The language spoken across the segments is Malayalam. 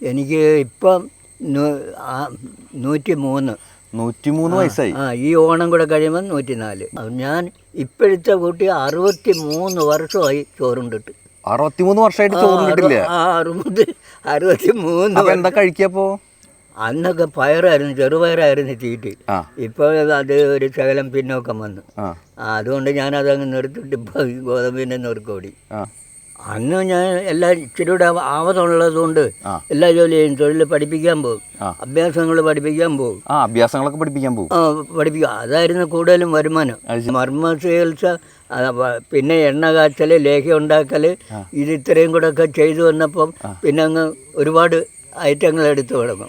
എനിക്ക് ഇപ്പം നൂറ്റി മൂന്ന് നൂറ്റി മൂന്ന് വയസ്സായി. ആ ഈ ഓണം കൂടെ കഴിയുമ്പോൾ നൂറ്റി നാല് ഞാൻ ഇപ്പോഴത്തെ കുട്ടി അറുപത്തി മൂന്ന് വർഷമായി ചോറുണ്ടിട്ട്. അറുപത്തിമൂന്ന് വർഷമായിട്ട് ചോറുണ്ടിട്ടില്ല അറുപത് അറുപത്തി മൂന്ന് എന്താ കഴിക്കപ്പോ അന്നൊക്കെ പയറായിരുന്നു ചെറുപയറായിരുന്നു തീറ്റി ഇപ്പൊ ഇപ്പോൾ അത് ഒരു ശകലം പിന്നോക്കം വന്നു. അതുകൊണ്ട് ഞാനതങ്ങ് നിർത്തിയിട്ട് ഇപ്പോൾ ഗോതമ്പിന്റെ നുറുക്കോടി. അന്ന് ഞാൻ എല്ലാം ഇച്ചിരി കൂടെ ആവതുള്ളത് കൊണ്ട്. എല്ലാ ജോലിയും തൊഴിൽ പഠിപ്പിക്കാൻ പോകും. അഭ്യാസങ്ങൾ പഠിപ്പിക്കാൻ പോകും. ആ അഭ്യാസങ്ങളൊക്കെ പഠിപ്പിക്കാൻ പോകും. ആ, പഠിപ്പിക്കുക. അതായിരുന്നു കൂടുതലും വരുമാനം. മർമ്മ ചികിത്സ പിന്നെ എണ്ണ കാച്ചൽ ലേഹ്യം ഉണ്ടാക്കൽ ഇത് ഇത്രയും കൂടെ ഒക്കെ ചെയ്തു വന്നപ്പം പിന്നെ അങ്ങ് ഒരുപാട് ഐറ്റങ്ങൾ എടുത്തു തുടങ്ങും.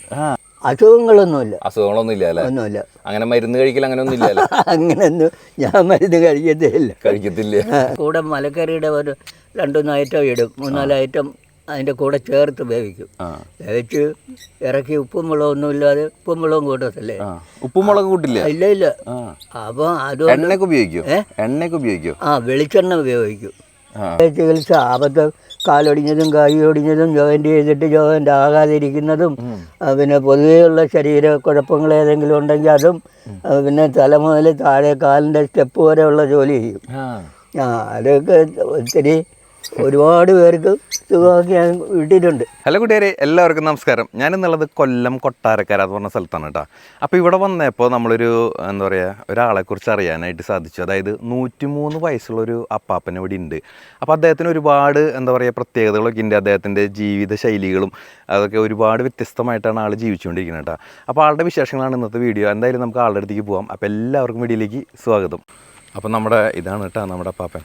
അസുഖങ്ങളൊന്നുമില്ല. അസുഖങ്ങളൊന്നും ഇല്ല അല്ലേ? ഒന്നുമില്ല. അങ്ങനെ മരുന്ന് കഴിക്കൽ അങ്ങനെ ഒന്നും ഇല്ല അങ്ങനെയൊന്നും ഞാൻ മരുന്ന് കഴിക്കത്തില്ല. കഴിക്കത്തില്ല. കൂടെ മലക്കറിയുടെ ഒരു രണ്ടൊന്ന് ഐറ്റം ഇടും. മൂന്നാൽ ഐറ്റം അതിന്റെ കൂടെ ചേർത്ത് വേവിക്കും. വേവിച്ച് ഇറക്കി ഉപ്പും മുളകും ഒന്നും ഇല്ലാതെ ഉപ്പും മുളകും കൂട്ടത്തില്ലേ? ഉപ്പും മുളക് കൂട്ടില്ല? ഇല്ല ഇല്ല. അപ്പോൾ അത് എണ്ണയൊക്കെ ഉപയോഗിക്കും? എണ്ണയൊക്കെ ഉപയോഗിക്കോ? ആ വെളിച്ചെണ്ണ ഉപയോഗിക്കും. ചികിത്സ ആപത്ത് കാലൊടിഞ്ഞതും കൈ ഒടിഞ്ഞതും ജോയിന്റ് ചെയ്തിട്ട് ജോയിന്റ് ആകാതിരിക്കുന്നതും പിന്നെ പൊതുവെയുള്ള ശരീര കുഴപ്പങ്ങൾ ഏതെങ്കിലും ഉണ്ടെങ്കിൽ അതും പിന്നെ തല മുതൽ താഴെ കാലിന്റെ സ്റ്റെപ്പ് വരെയുള്ള ജോലി ചെയ്യും. ആ. ആ അതൊക്കെ ഒത്തിരി ഒരുപാട് പേർക്ക് സുഖമാക്കി ഞാൻ വിട്ടിട്ടുണ്ട് ഹലോ കൂട്ടുകാരെ എല്ലാവർക്കും നമസ്കാരം. ഞാൻ ഇന്നുള്ളത് കൊല്ലം കൊട്ടാരക്കര എന്ന് പറഞ്ഞ സ്ഥലത്താണ് കേട്ടോ. അപ്പോൾ ഇവിടെ വന്നപ്പോൾ നമ്മളൊരു എന്താ പറയുക ഒരാളെക്കുറിച്ച് അറിയാനായിട്ട് സാധിച്ചു. അതായത് നൂറ്റിമൂന്ന് വയസ്സുള്ളൊരു അപ്പാപ്പൻ ഇവിടെ ഉണ്ട് അപ്പോൾ അദ്ദേഹത്തിന് ഒരുപാട് എന്താ പറയുക പ്രത്യേകതകളൊക്കെ ഉണ്ട് അദ്ദേഹത്തിന്റെ ജീവിത ശൈലികളും അതൊക്കെ ഒരുപാട് വ്യത്യസ്തമായിട്ടാണ് ആൾ ജീവിച്ചുകൊണ്ടിരിക്കുന്നത് കേട്ടോ. അപ്പോൾ ആളുടെ വിശേഷങ്ങളാണ് ഇന്നത്തെ വീഡിയോ. എന്തായാലും നമുക്ക് ആളുടെ അടുത്തേക്ക് പോകാം അപ്പോൾ എല്ലാവർക്കും വീഡിയോയിലേക്ക് സ്വാഗതം. അപ്പോൾ നമ്മുടെ ഇതാണ് കേട്ടോ നമ്മുടെ അപ്പാപ്പൻ.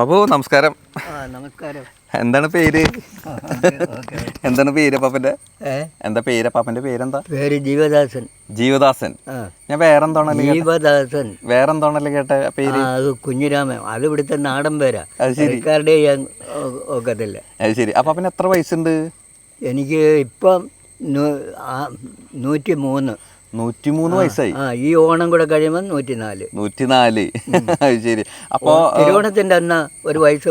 അപ്പോൾ നമസ്കാരം. എന്താണ് പേര്? എന്താണ് പേര് പാപ്പന്റെ എന്താ പേര് പാപ്പന്റെ പേരെന്താ? പേര് ജീവദാസൻ. ജീവദാസൻ. ഞാൻ വേറെന്താണല്ലോ ജീവദാസൻ. വേറെന്താണല്ലോ കേട്ട പേര്? അത് കുഞ്ഞിരാമൻ. അത് ഇവിടുത്തെ നാടൻ പേരാ. അത് ശരി. റിക്കാർഡ് ചെയ്യാൻ ഒ- ഒക്കത്തില്ല. അത് ശരി. അപ്പാപ്പന് എത്ര വയസ്സുണ്ട്? എനിക്ക് ഇപ്പം നൂറ്റി മൂന്ന് നൂറ്റിമൂന്ന് വയസ്സായി. ആ ഈ ഓണം കൂടെ കഴിയുമ്പോൾ നൂറ്റിനാല്. നൂറ്റിനാല്. ശരി. അപ്പോ തിരുവോണത്തിന്റെ അന്ന ഒരു വയസ്സ്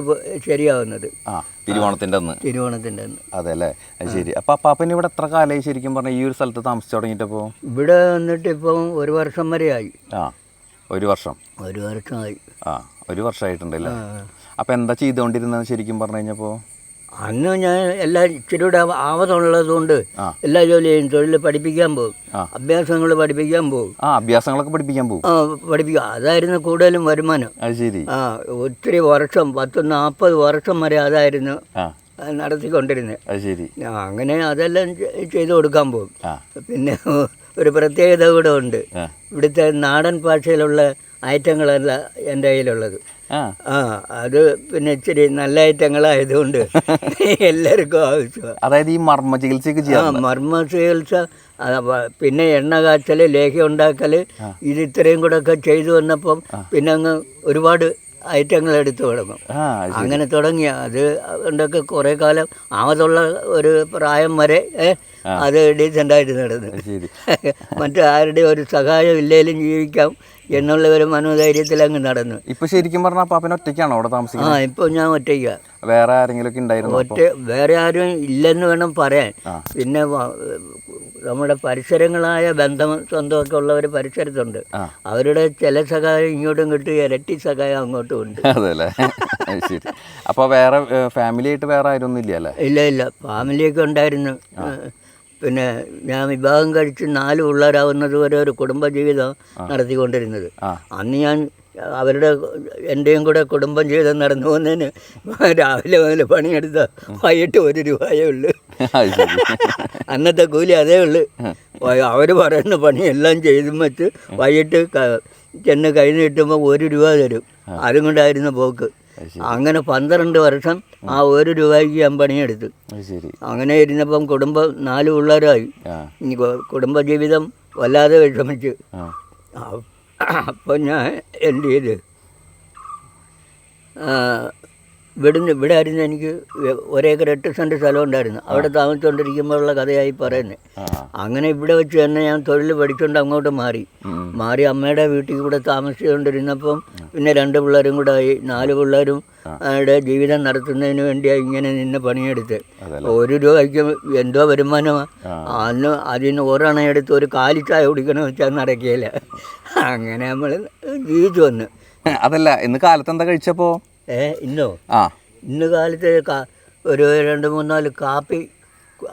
ശരിയാവുന്നത്. ആ തിരുവോണത്തിന്റെ അന്ന്. തിരുവോണത്തിന്റെ അന്ന്. അതെ അല്ലേ ശരി. അപ്പൊ അപ്പാപ്പന് ഇവിടെ എത്ര കാലമായി ശരിക്കും പറഞ്ഞ? ഈ ഒരു സ്ഥലത്ത് താമസിച്ചു തുടങ്ങിയിട്ടപ്പോ? ഇവിടെ വന്നിട്ട് ഇപ്പം ഒരു വർഷം വരെ ആയി ആ ഒരു വർഷം. ഒരു വർഷമായി. ആ ഒരു വർഷമായിട്ടുണ്ടല്ലേ. അപ്പൊ എന്താ ചെയ്തുകൊണ്ടിരുന്നത് ശരിക്കും പറഞ്ഞു കഴിഞ്ഞപ്പോ? അന്ന് ഞാൻ എല്ലാ ഇച്ചിരി കൂടെ ആവതുള്ളതുകൊണ്ട് എല്ലാ ജോലിയും തൊഴിൽ പഠിപ്പിക്കാൻ പോകും. അഭ്യാസങ്ങൾ പഠിപ്പിക്കാൻ പോകും. ആ അഭ്യാസങ്ങളൊക്കെ പഠിപ്പിക്കാൻ പോകും. ആ പഠിപ്പിക്കുക അതായിരുന്നു കൂടുതലും വരുമാനം. അത് ശരി. ആ ഒത്തിരി വർഷം പത്ത് നാൽപ്പത് വർഷം വരെ അതായിരുന്നു നടത്തിക്കൊണ്ടിരുന്നത്. അത് ശരി. അങ്ങനെ അതെല്ലാം ചെയ്തു കൊടുക്കാൻ പോകും. പിന്നെ ഒരു പ്രത്യേകത കൂടെ ഉണ്ട്. ഇവിടുത്തെ നാടൻ ഭാഷയിലുള്ള ഐറ്റങ്ങളല്ല എന്റെ കയ്യിലുള്ളത്. ആ. അത് പിന്നെ ഇച്ചിരി നല്ല ഐറ്റങ്ങളായതുകൊണ്ട് എല്ലാവർക്കും ആവശ്യമാണ്. അതായത് ഈ മർമ്മ ചികിത്സയ്ക്ക് ചെയ്യാം മർമ്മ ചികിത്സ പിന്നെ എണ്ണ കാച്ചൽ ലേഹ്യം ഉണ്ടാക്കൽ ഇത് ഇത്രയും കൂടെ ഒക്കെ ചെയ്തു വന്നപ്പം പിന്നെ അങ്ങ് ഒരുപാട് ഐറ്റങ്ങൾ എടുത്തു തുടങ്ങും. അങ്ങനെ തുടങ്ങിയ അത് ഉണ്ടൊക്കെ കുറേ കാലം ആവതുള്ള ഒരു പ്രായം വരെ അത് ഡീസന്റായിട്ട് നടന്നു. മറ്റു ആരുടെ ഒരു സഹായം ഇല്ലേലും ജീവിക്കാം എന്നുള്ള ഒരു മനോധൈര്യത്തിൽ അങ്ങ് നടന്നു. ഇപ്പൊ ശരിക്കും പറഞ്ഞാൽ പാപ്പൻ ഒറ്റയ്ക്കാണോ അവിടെ താമസിക്കുന്നത്? ആ ഇപ്പൊ ഞാൻ ഒറ്റയ്ക്ക. വേറെ ആരെങ്കിലും ഒക്കെ ഉണ്ടായിരുന്നു ഒറ്റ വേറെ ആരും ഇല്ലെന്ന് വേണം പറയാൻ. പിന്നെ നമ്മുടെ പരിസരങ്ങളായ ബന്ധം സ്വന്തമൊക്കെ ഉള്ളവർ പരിസരത്തുണ്ട്. അവരുടെ ചില സഹായം ഇങ്ങോട്ടും കിട്ടും ഇരട്ടി സഹായം അങ്ങോട്ടും ഉണ്ട്. അതെല്ലേ? അത് ശരി. അപ്പൊ വേറെ ഫാമിലി ആയിട്ട് വേറെ ആരും ഇല്ല അല്ലേ? ഇല്ല ഇല്ല. ഫാമിലിയൊക്കെ ഉണ്ടായിരുന്നു. പിന്നെ ഞാൻ വിവാഹം കഴിച്ച് നാല് പിള്ളേരാവുന്നത് വരെ ഒരു കുടുംബജീവിതം നടത്തിക്കൊണ്ടിരുന്നത്. അന്ന് ഞാൻ അവരുടെ എന്റെയും കൂടെ കുടുംബം ജീവിതം നടന്നു പോകുന്നതിന് രാവിലെ മുതൽ പണിയെടുത്ത വൈകിട്ട് ഒരു രൂപയേ ഉള്ളൂ. അന്നത്തെ കൂലി അതേ ഉള്ളൂ. അവർ പറയുന്ന പണിയെല്ലാം ചെയ്തും വെച്ച് വൈകിട്ട് ചെന്ന് കഴിഞ്ഞ് കിട്ടുമ്പോൾ ഒരു രൂപ തരും. അതും കൊണ്ടായിരുന്നു പോക്ക്. അങ്ങനെ പന്ത്രണ്ട് വർഷം ആ ഒരു രൂപയ്ക്ക് ഞാൻ പണിയെടുത്തു. അങ്ങനെ ഇരുന്നപ്പം കുടുംബം നാല് പിള്ളേരായി. കുടുംബജീവിതം വല്ലാതെ വിഷമിച്ചു. അപ്പം ഞാൻ എന്ത് ചെയ്ത്? ഇവിടുന്ന് ഇവിടെ ആയിരുന്നു എനിക്ക് ഒരേക്കർ എട്ട് സെന്റ് സ്ഥലം ഉണ്ടായിരുന്നു. അവിടെ താമസിച്ചുകൊണ്ടിരിക്കുമ്പോഴുള്ള കഥയായി പറയുന്നത് അങ്ങനെ ഇവിടെ വെച്ച് തന്നെ ഞാൻ തൊഴിൽ പഠിച്ചുകൊണ്ട് അങ്ങോട്ട് മാറി. മാറി അമ്മയുടെ വീട്ടിൽ കൂടെ താമസിച്ചുകൊണ്ടിരുന്നപ്പം പിന്നെ രണ്ട് പിള്ളേരും കൂടെ ആയി. നാല് പിള്ളേരും അവരുടെ ജീവിതം നടത്തുന്നതിന് വേണ്ടിയാണ് ഇങ്ങനെ നിന്ന് പണിയെടുത്ത്. ഒരു രൂപയ്ക്ക് എന്തോ വരുമാനമാണ്. അന്ന് അതിന് ഒരെണ്ണം എടുത്ത് ഒരു കാലിച്ചായ കുടിക്കണമെന്ന് വെച്ചാൽ നടക്കുകയില്ല അങ്ങനെ നമ്മൾ ജീവിച്ചു വന്ന്. അതല്ല ഇന്ന് കാലത്ത് എന്താ കഴിച്ചപ്പോ? ഏ ഇന്നോ? ആ. ഇന്ന് കാലത്ത് ഒരു രണ്ട് മൂന്നാൽ കാപ്പി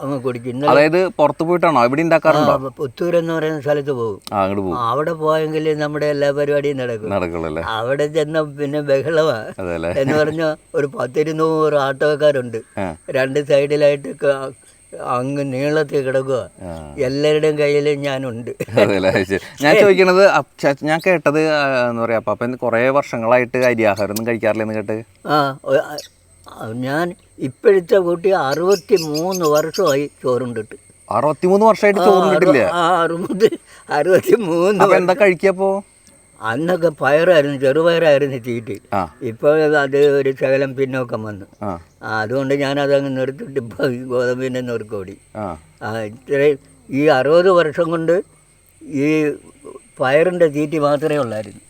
അങ്ങ് കുടിക്കും. ഇന്നലെ അതായത് പുറത്തു പോയിട്ടാണോ? ഇവിടെ ഉണ്ടാക്കാറുണ്ടോ? പുത്തൂർ എന്ന് പറയുന്ന സ്ഥലത്ത് പോകും. അങ്ങോട്ട് പോകും. അവിടെ പോയെങ്കിൽ നമ്മുടെ എല്ലാ പരിപാടിയും നടക്കും. നടക്കുള്ളല്ലേ? അവിടെ ചെന്ന പിന്നെ ബഹളമാ. അതെല്ലേ? എന്ന് പറഞ്ഞാൽ ഒരു പത്തിരുന്നൂറ് ആട്ടോക്കാരുണ്ട്. രണ്ട് സൈഡിലായിട്ട് അങ്ങ് നീളത്തിൽ കിടക്കുക. എല്ലാവരുടെയും കയ്യിൽ ഞാനുണ്ട്. ഞാൻ ചോദിക്കണത് ഞാൻ കേട്ടത് എന്താ പറയാ അപ്പൊ കുറേ വർഷങ്ങളായിട്ട് അരിയാഹാരം ഒന്നും കഴിക്കാറില്ലെന്ന് കേട്ട്. ആ ഞാൻ ഇപ്പോഴത്തെ കുട്ടി അറുപത്തി മൂന്ന് വർഷമായി ചോറുണ്ടിട്ട്. അറുപത്തിമൂന്ന് വർഷമായിട്ട് ചോറുണ്ടിട്ടില്ല? അറുപത് അറുപത്തി മൂന്ന് എന്താ കഴിക്കപ്പോ അന്നൊക്കെ പയറായിരുന്നു ചെറുപയറായിരുന്നു തീറ്റി ആ. ഇപ്പോൾ അത് ഒരു ശകലം പിന്നോക്കം വന്നു. ആ. ഞാൻ അതുകൊണ്ട് നിർത്തിട്ട് ഇപ്പോൾ ഗോതമ്പിന്റെ നുറുക്കോടി ആ. ഇത്രയും ഈ അറുപത് വർഷം കൊണ്ട് ഈ പയറിന്റെ തീറ്റി മാത്രമേ ഉള്ളായിരുന്നു.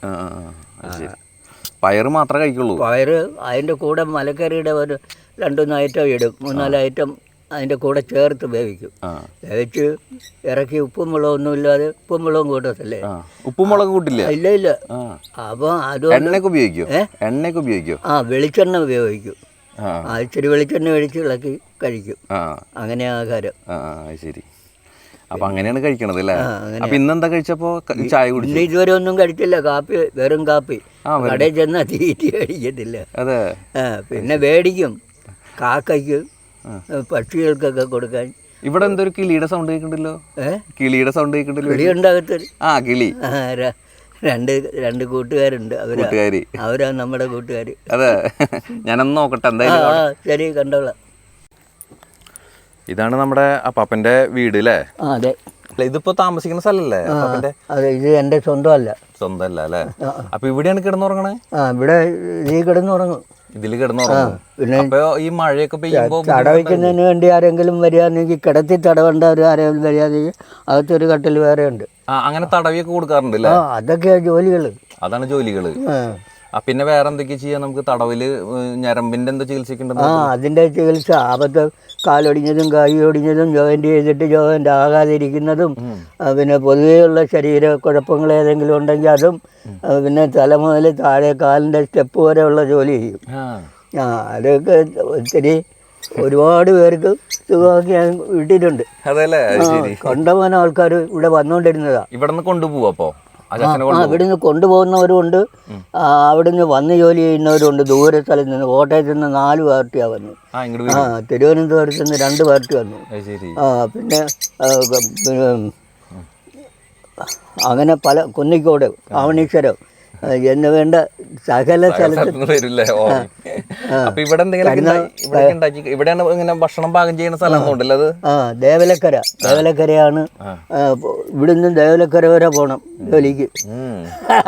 പയറ് മാത്രമേ കഴിക്കുള്ളൂ? പയറ് അതിന്റെ കൂടെ മലക്കറിയുടെ ഒരു രണ്ടൂന്ന് ഐറ്റം ഇടും. മൂന്നാൽ ഐറ്റം അതിന്റെ കൂടെ ചേർത്ത് വേവിക്കും. വേവിച്ച് ഇറക്കി ഉപ്പും മുളകും ഒന്നും ഇല്ലാതെ ഉപ്പും മുളകും കൂട്ടത്തില്ലേ? ഉപ്പും മുളക് കൂട്ടില്ല? ഇല്ല ഇല്ല. അപ്പോൾ അത് എണ്ണയൊക്കെ ഉപയോഗിക്കോ? എണ്ണയൊക്കെ ഉപയോഗിക്കോ? ആ വെളിച്ചെണ്ണ ഉപയോഗിക്കും. ആ. ഇച്ചിരി വെളിച്ചെണ്ണ ഒഴിച്ച് ഇളക്കി കഴിക്കും. അങ്ങനെ ആഹാരം. ശരി. അപ്പൊ അങ്ങനെയാണ് കഴിക്കണത് അല്ലേ. അപ്പൊ ഇന്നെന്താ കഴിച്ചപ്പോ ചായ കുടിച്ചു? ഇതുവരെ ഒന്നും കഴിച്ചില്ല. കാപ്പി വെറും കാപ്പി. കടയിൽ ചെന്നാൽ തീറ്റി കഴിക്കത്തില്ല അതെ. പിന്നെ വേടിക്കും. കാക്കയ്ക്ക് പക്ഷികൾക്കൊക്കെ കൊടുക്കാൻ. ഇവിടെ എന്തൊരു കിളിയുടെ സൗണ്ട് കേൾക്കണ്ടല്ലോ? കിളിയുടെ സൗണ്ട് കേൾക്കണ്ടല്ലോ? കിളിയുണ്ടാകത്ത് ആ കിളി. രണ്ട് രണ്ട് കൂട്ടുകാരുണ്ട്. അവർ കൂട്ടുകാരി. അവരാ നമ്മുടെ കൂട്ടുകാർ അതെ. ഞാനൊന്ന് നോക്കട്ടെ എന്തായാലും ശരി കണ്ടോളാം. ഇതാണ് നമ്മുടെ അപ്പാപ്പന്റെ വീട് അല്ലേ അതെ. ഇതിപ്പോ താമസിക്കുന്ന സ്ഥലല്ലേ? അപ്പന്റെ അതെ ഇത് അല്ല സ്വന്തമല്ല. സ്വന്തമല്ല അല്ലേ? അപ്പൊ ഇവിടെയാണ് കിടന്നുറങ്ങണേ? ആ ഇവിടെ ഈ കിടന്നുറങ്ങും. ഇതിൽ കിടന്നുറങ്ങും. പിന്നെ ഈ മഴയൊക്കെ വേണ്ടി ആരെങ്കിലും വരികയാണെങ്കിൽ കിടത്തി തടവേണ്ട ഒരു ആരെങ്കിലും വരികയാണെങ്കിൽ അകത്തൊരു കട്ടിൽ വേറെ ഉണ്ട് അങ്ങനെ തടവിയൊക്കെ കൊടുക്കാറുണ്ട് അതൊക്കെയാ ജോലികൾ അതാണ് ജോലികൾ. പിന്നെ വേറെ എന്തൊക്കെ ചെയ്യാം? നമുക്ക് തടവിൽ ഞരമ്പിന്റെ എന്താ ചികിത്സിക്കേണ്ടത് ആ അതിന്റെ ചികിത്സ. ആപത്ത് കാലൊടിഞ്ഞതും കൈ ഒടിഞ്ഞതും ജോയിന്റ് ചെയ്തിട്ട് ജോയിന്റ് ആകാതിരിക്കുന്നതും പിന്നെ പൊതുവെയുള്ള ശരീര കുഴപ്പങ്ങൾ ഏതെങ്കിലും ഉണ്ടെങ്കിൽ അതും പിന്നെ തല മുതൽ താഴെ കാലിന്റെ സ്റ്റെപ്പ് വരെയുള്ള ജോലി ചെയ്യും. ആ. അതൊക്കെ ഒത്തിരി ഒരുപാട് പേർക്ക് സുഖമാക്കി ഞാൻ വിട്ടിട്ടുണ്ട് കൊണ്ടുപോകാൻ കണ്ടമാനം ആൾക്കാർ ഇവിടെ വന്നുകൊണ്ടിരുന്നതാ ഇവിടെ നിന്ന് കൊണ്ടുപോവാ അപ്പോ? കൊണ്ടുപോകുന്നവരുണ്ട്. ആ, അവിടുന്ന് വന്ന് ജോലി ചെയ്യുന്നവരുണ്ട്. ദൂര സ്ഥലത്ത് നിന്ന് കോട്ടയത്ത് നിന്ന് നാല് പാർട്ടിയാണ് വന്നു ആ തിരുവനന്തപുരത്ത് നിന്ന് രണ്ട് പാർട്ടി വന്നു. ആ പിന്നെ അങ്ങനെ പല കുന്നിക്കോട് ആവണീശ്വരം എന്ന് വേണ്ട സകല സ്ഥലത്ത്. സ്ഥലത്തുനിന്ന് വരില്ലേ? ഓ. അപ്പൊ ഇവിടെ എന്തെങ്കിലും ഇവിടെയാണ് ഇങ്ങനെ ഭക്ഷണം പാകം ചെയ്യുന്ന സ്ഥലം അത്? ആ ദേവലക്കര. ദേവലക്കരയാണ്. ഇവിടുന്ന് ദേവലക്കര വരെ പോണം ജോലിക്ക്.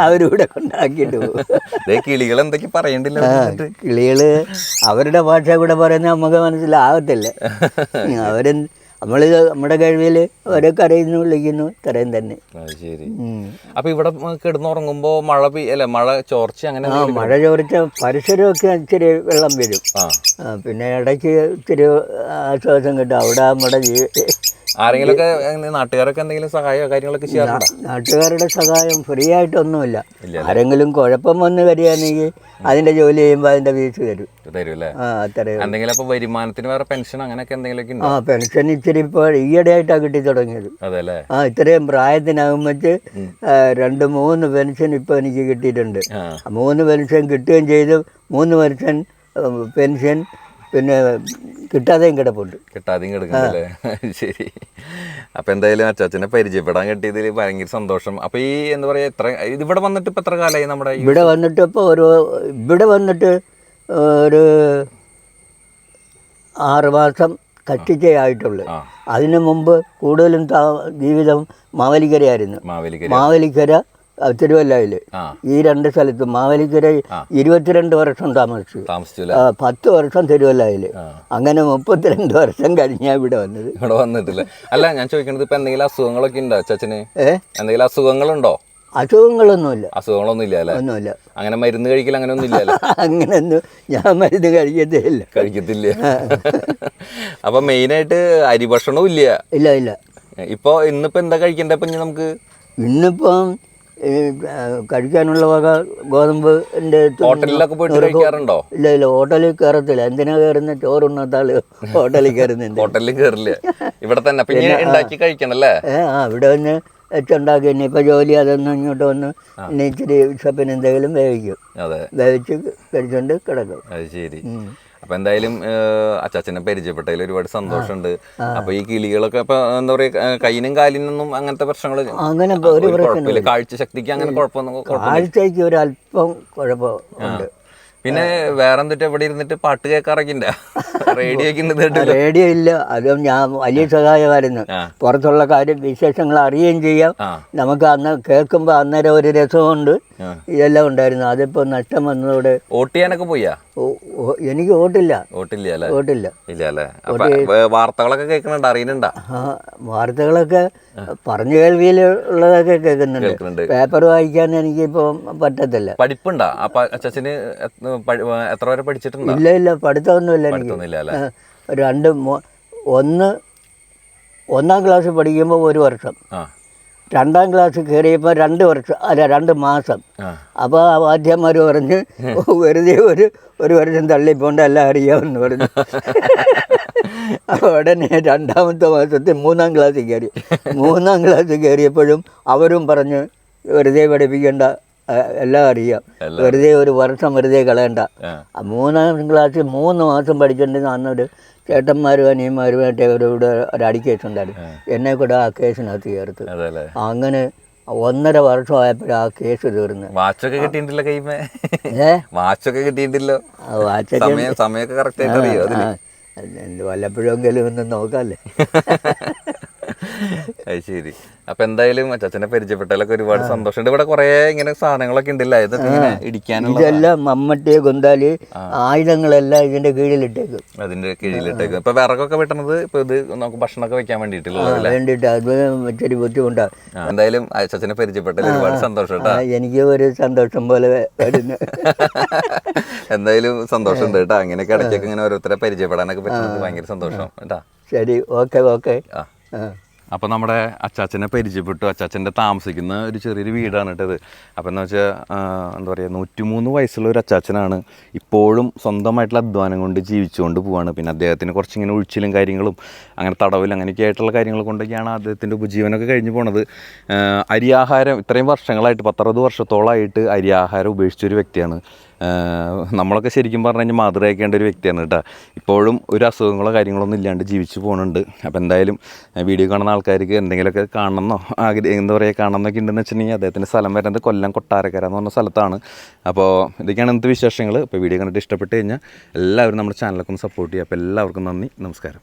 അവരിവിടെ കൊണ്ടാക്കിയിട്ട് പോകും കിളികൾ എന്തൊക്കെ പറയണ്ടില്ല. കിളികൾ അവരുടെ ഭാഷ ഇവിടെ പറയുന്ന നമുക്ക് മനസ്സിലാകത്തില്ല അവർ നമ്മൾ നമ്മുടെ കഴിവിൽ ഓരോ കരയുന്നു വിളിക്കുന്നു ഇത്രയും തന്നെ. ശരി. അപ്പൊ ഇവിടെ കിടന്നുറങ്ങുമ്പോ മഴ പെയ്യ മഴ ചോർച്ച അങ്ങനെ ആ മഴ ചോർച്ച പരിസരമൊക്കെ ഇച്ചിരി വെള്ളം വരും. പിന്നെ ഇടയ്ക്ക് ഇച്ചിരി ആശ്വാസം കിട്ടും. അവിടെ നമ്മുടെ ജീ ആരെങ്കിലും ഒക്കെ നാട്ടുകാരൊക്കെ എന്തെങ്കിലും സഹായമോ കാര്യങ്ങളൊക്കെ ചെയ്യാറുണ്ടോ? നാട്ടുകാരുടെ സഹായം ഫ്രീ ആയിട്ടൊന്നുമില്ല. ആരെങ്കിലും കുഴപ്പം വന്ന് വരികയാണെങ്കിൽ അതിന്റെ ജോലി ചെയ്യുമ്പോൾ അതിന്റെ വീട് തരും എന്തെങ്കിലും അപ്പൊ വരുമാനത്തിന് വേറെ പെൻഷൻ അങ്ങനെയൊക്കെ എന്തെങ്കിലും ആ പെൻഷൻ ഇച്ചിരി ഇപ്പോൾ ഈയിടെയായിട്ടാണ് കിട്ടി തുടങ്ങിയത്. ആ ഇത്രയും പ്രായത്തിനകം വെച്ച് രണ്ട് മൂന്ന് പെൻഷൻ ഇപ്പൊ എനിക്ക് കിട്ടിയിട്ടുണ്ട്. മൂന്ന് പെൻഷൻ കിട്ടുകയും ചെയ്തു. മൂന്ന് പെൻഷൻ പെൻഷൻ പിന്നെ കിട്ടാതെയും കിടപ്പുണ്ട്. കിട്ടാതെയും കിടക്കുന്നില്ലേ ശരി. അപ്പൊ എന്തായാലും അച്ചാച്ചനെ പരിചയപ്പെടാൻ കിട്ടിയതിൽ ഭയങ്കര സന്തോഷം. അപ്പൊ ഈ എന്താ പറയാ എത്ര ഇവിടെ വന്നിട്ട് ഇപ്പൊ എത്ര കാലമായി നമ്മുടെ ഇവിടെ വന്നിട്ട് ഇപ്പോൾ ഒരു ഇവിടെ വന്നിട്ട് ഒരു ആറ് മാസം ആയിട്ടുള്ളൂ ആ. അതിനു മുമ്പ് കൂടുതലും ജീവിതം മാവലിക്കരയായിരുന്നു. മാവേലിക്കര മാവലിക്കര തിരുവല്ലയിൽ ഈ രണ്ട് സ്ഥലത്ത് മാവേലിക്കര ഇരുപത്തിരണ്ട് വർഷം താമസിച്ചു. പത്ത് വർഷം തിരുവല്ലയിൽ അങ്ങനെ മുപ്പത്തിരണ്ട് വർഷം കഴിഞ്ഞാ ഇവിടെ വന്നത്. ഇവിടെ വന്നിട്ടില്ല? അല്ല ഞാൻ ചോദിക്കുന്നത് ഇപ്പൊ എന്തെങ്കിലും അസുഖങ്ങളൊക്കെ ഉണ്ടോ ചച്ചന് എന്തെങ്കിലും അസുഖങ്ങളുണ്ടോ? അസുഖങ്ങളൊന്നുമില്ല. അസുഖങ്ങളൊന്നുമില്ല അല്ലേ? ഒന്നുമില്ല. അങ്ങനെ മരുന്ന് കഴിക്കൽ അങ്ങനെ ഒന്നും ഇല്ല അങ്ങനെ അങ്ങനെയൊന്നും ഞാൻ മരുന്ന് കഴിക്കത്തില്ല. കഴിക്കത്തില്ല. അപ്പൊ മെയിനായിട്ട് അരി ഭക്ഷണവും ഇല്ല. ഇല്ല ഇല്ല. ഇപ്പൊ ഇന്നിപ്പോ എന്താ കഴിക്കണ്ടേ ഇപ്പൊ ഇനി നമുക്ക്? ഇന്നിപ്പം കഴിക്കാനുള്ള വക ഗോതമ്പിന്റെ ഹോട്ടലിലൊക്കെ പോയിട്ട് കഴിക്കാറുണ്ടോ? ഇല്ല ഇല്ല ഹോട്ടലിൽ കയറത്തില്ല എന്തിനാ കയറുന്ന ചോറുണ്ണത്താൾ ഹോട്ടലിൽ കയറുന്നുണ്ട് ഹോട്ടലിൽ കയറില്ല ഇവിടെ തന്നെ. പിന്നെ ഉണ്ടാക്കി കഴിക്കണല്ലേ ആ ഇവിടെ വന്ന് വെച്ചുണ്ടാക്കി. ഇനിയിപ്പോൾ ജോലി അതൊന്നും ഇങ്ങോട്ട് വന്ന് ഇനി ഇച്ചിരി വിശപ്പിന് എന്തെങ്കിലും വേവിക്കും. വേവിച്ച് കഴിച്ചുകൊണ്ട് കിടക്കും. അത് ശരി. അപ്പൊ എന്തായാലും അച്ചാച്ചനെ പരിചയപ്പെട്ടതിൽ ഒരുപാട് സന്തോഷമുണ്ട്. അപ്പൊ ഈ കിളികളൊക്കെ ഇപ്പൊ എന്താ പറയുക കയ്യിനും കാലിനൊന്നും അങ്ങനത്തെ പ്രശ്നങ്ങൾ അങ്ങനെ ഒരു കുഴപ്പമില്ല. കാഴ്ച ശക്തിക്ക് അങ്ങനെ കുഴപ്പമൊന്നും കുഴപ്പം- ആഴ്ചയ്ക്ക് ഒരു അല്പം കുഴപ്പം ഉണ്ട്. പിന്നെ വേറെന്തിട്ട്? എവിടെ ഇരുന്നിട്ട് പാട്ട് കേൾക്കാറൊക്കെ റേഡിയോ ഇല്ല. അതും ഞാൻ വലിയ സഹായമായിരുന്നു പുറത്തുള്ള കാര്യം വിശേഷങ്ങൾ അറിയുകയും ചെയ്യാം. നമുക്ക് അന്ന് കേൾക്കുമ്പോൾ അന്നേരം ഒരു രസമുണ്ട്. ഇതെല്ലാം ഉണ്ടായിരുന്നു. അതിപ്പോൾ നഷ്ടം വന്നതോടെ ഓട്ടിയാനൊക്കെ ചെയ്യാനൊക്കെ പോയാ? എനിക്ക് വോട്ടില്ല. വോട്ടില്ല അല്ലേ? വോട്ടില്ല. ഇല്ല അല്ലേ? അപ്പൊ വാർത്തകളൊക്കെ കേൾക്കുന്നുണ്ട്? അറിയുന്നുണ്ടാ? വാർത്തകളൊക്കെ പറഞ്ഞു കേൾവിയിൽ ഉള്ളതൊക്കെ കേൾക്കുന്നുണ്ട്. പേപ്പർ വായിക്കാൻ എനിക്ക് ഇപ്പൊ പറ്റത്തില്ല. പഠിപ്പുണ്ടാ? അപ്പൊ എത്ര വരെ പഠിച്ചിട്ടുണ്ട്? ഇല്ല ഇല്ല പഠിത്തമൊന്നുമില്ല എനിക്ക്. രണ്ട് ഒന്ന് ഒന്നാം ക്ലാസ് പഠിക്കുമ്പോൾ ഒരു വർഷം. രണ്ടാം ക്ലാസ് കയറിയപ്പോൾ രണ്ട് വർഷം അല്ല രണ്ട് മാസം. അപ്പോൾ ആ വാദ്യന്മാർ പറഞ്ഞ് വെറുതെ ഒരു ഒരു വർഷം തള്ളിപ്പോണ്ട് എല്ലാം അറിയാമെന്ന് പറഞ്ഞു. അപ്പോൾ ഉടനെ രണ്ടാമത്തെ മാസത്തിൽ മൂന്നാം ക്ലാസ്സിൽ കയറി. മൂന്നാം ക്ലാസ്സിൽ കയറിയപ്പോഴും അവരും പറഞ്ഞ് വെറുതെ പഠിപ്പിക്കേണ്ട എല്ലാം അറിയാം. വെറുതെ ഒരു വർഷം വെറുതെ കളയണ്ട. മൂന്നാം ക്ലാസ് മൂന്ന് മാസം പഠിച്ചിട്ടുണ്ടെങ്കിൽ അന്നൊരു ചേട്ടന്മാരും അനിയന്മാരുമായിട്ട് അവരോട് ഒരു അടി കേസ് ഉണ്ടായിരുന്നു എന്നെ കൂടെ ആ കേസിനകത്ത് ചേർത്ത്. അങ്ങനെ ഒന്നര വർഷം ആ കേസ് തീർന്നു. വാച്ചൊക്കെ കിട്ടിയിട്ടില്ല കൈമേ? വാച്ചൊക്കെ കിട്ടിയിട്ടില്ലോ വാച്ചൊക്കെ സമയം സമയമൊക്കെ കറക്റ്റ് ആയിട്ട് അറിയോ വല്ലപ്പോഴെങ്കിലും ഒന്ന് നോക്കാല്ലേ? അത് ശരി അപ്പൊ എന്തായാലും അച്ഛനെ പരിചയപ്പെട്ടാലൊക്കെ ഒരുപാട് സന്തോഷമുണ്ട്. ഇവിടെ കുറെ ഇങ്ങനെ സാധനങ്ങളൊക്കെ ഉണ്ടല്ലേ? ഇതൊക്കെ ഇങ്ങനെ ഇടിക്കാനുള്ള ഇതെല്ലാം മമ്മട്ടി കൊന്താൽ ആയുധങ്ങളെല്ലാം ഇതിന്റെ കീഴിലിട്ടേക്കും. അതിന്റെ കീഴിലിട്ടേക്കും. ഇപ്പൊ വിറകൊക്കെ വെട്ടണത് ഇപ്പൊ ഇത് നമുക്ക് ഭക്ഷണമൊക്കെ വെക്കാൻ വേണ്ടിയിട്ടുള്ളത് വേണ്ടിട്ട് അത് ഇച്ചിരി ബുദ്ധിമുട്ടാണ്. എന്തായാലും അച്ഛനെ പരിചയപ്പെട്ടാൽ ഒരുപാട് സന്തോഷം കേട്ടോ. എനിക്ക് ഒരു സന്തോഷം പോലെ വരുന്നു. എന്തായാലും സന്തോഷമുണ്ട് കേട്ടോ. അങ്ങനെയൊക്കെ ഇടയ്ക്കൊക്കെ ഇങ്ങനെ ഓരോരുത്തരെ പരിചയപ്പെടാനൊക്കെ പറ്റുന്നത് ഭയങ്കര സന്തോഷം കേട്ടാ. ശരി ഓക്കെ ഓക്കെ. ആ. അപ്പോൾ നമ്മുടെ അച്ചാച്ചനെ പരിചയപ്പെട്ടു. അച്ചാച്ചന്റെ താമസിക്കുന്ന ഒരു ചെറിയൊരു വീടാണ് കേട്ടത് അപ്പോൾ എന്ന് വെച്ചാൽ എന്താ പറയുക നൂറ്റിമൂന്ന് വയസ്സുള്ള ഒരു അച്ചാച്ചനാണ് ഇപ്പോഴും സ്വന്തമായിട്ടുള്ള അധ്വാനം കൊണ്ട് ജീവിച്ചുകൊണ്ട് പോവാണ്. പിന്നെ അദ്ദേഹത്തിന് കുറച്ചിങ്ങനെ ഒഴിച്ചിലും കാര്യങ്ങളും അങ്ങനെ തടവിലും അങ്ങനെയൊക്കെ ആയിട്ടുള്ള കാര്യങ്ങൾ കൊണ്ടൊക്കെയാണ് അദ്ദേഹത്തിന്റെ ഉപജീവനമൊക്കെ കഴിഞ്ഞു പോണത്. അരിയാഹാരം ഇത്രയും വർഷങ്ങളായിട്ട് പത്തറുപത് വർഷത്തോളമായിട്ട് അരിയാഹാരം ഉപേക്ഷിച്ച ഒരു വ്യക്തിയാണ്. നമ്മളൊക്കെ ശരിക്കും പറഞ്ഞു കഴിഞ്ഞാൽ മാതൃകയാക്കേണ്ട ഒരു വ്യക്തിയാണ് കേട്ടോ. ഇപ്പോഴും ഒരു അസുഖങ്ങളോ കാര്യങ്ങളൊന്നും ഇല്ലാണ്ട് ജീവിച്ചു പോകുന്നുണ്ട് അപ്പോൾ എന്തായാലും വീഡിയോ കാണുന്ന ആൾക്കാർക്ക് എന്തെങ്കിലുമൊക്കെ കാണണമെന്നോ ആഗ്രഹം എന്താ പറയുക കാണണമെന്നൊക്കെ ഉണ്ടെന്ന് വെച്ചിട്ടുണ്ടെങ്കിൽ അദ്ദേഹത്തിന്റെ സ്ഥലം വരുന്നത് കൊല്ലം കൊട്ടാരക്കര എന്ന് പറഞ്ഞ സ്ഥലത്താണ്. അപ്പോൾ ഇതൊക്കെയാണ് ഇന്നത്തെ വിശേഷങ്ങൾ ഇപ്പോൾ വീഡിയോ കണ്ടിട്ട് ഇഷ്ടപ്പെട്ട് കഴിഞ്ഞാൽ എല്ലാവരും നമ്മുടെ ചാനലൊക്കെ ഒന്ന് സപ്പോർട്ട് ചെയ്യുക. അപ്പോൾ എല്ലാവർക്കും നന്ദി. നമസ്കാരം.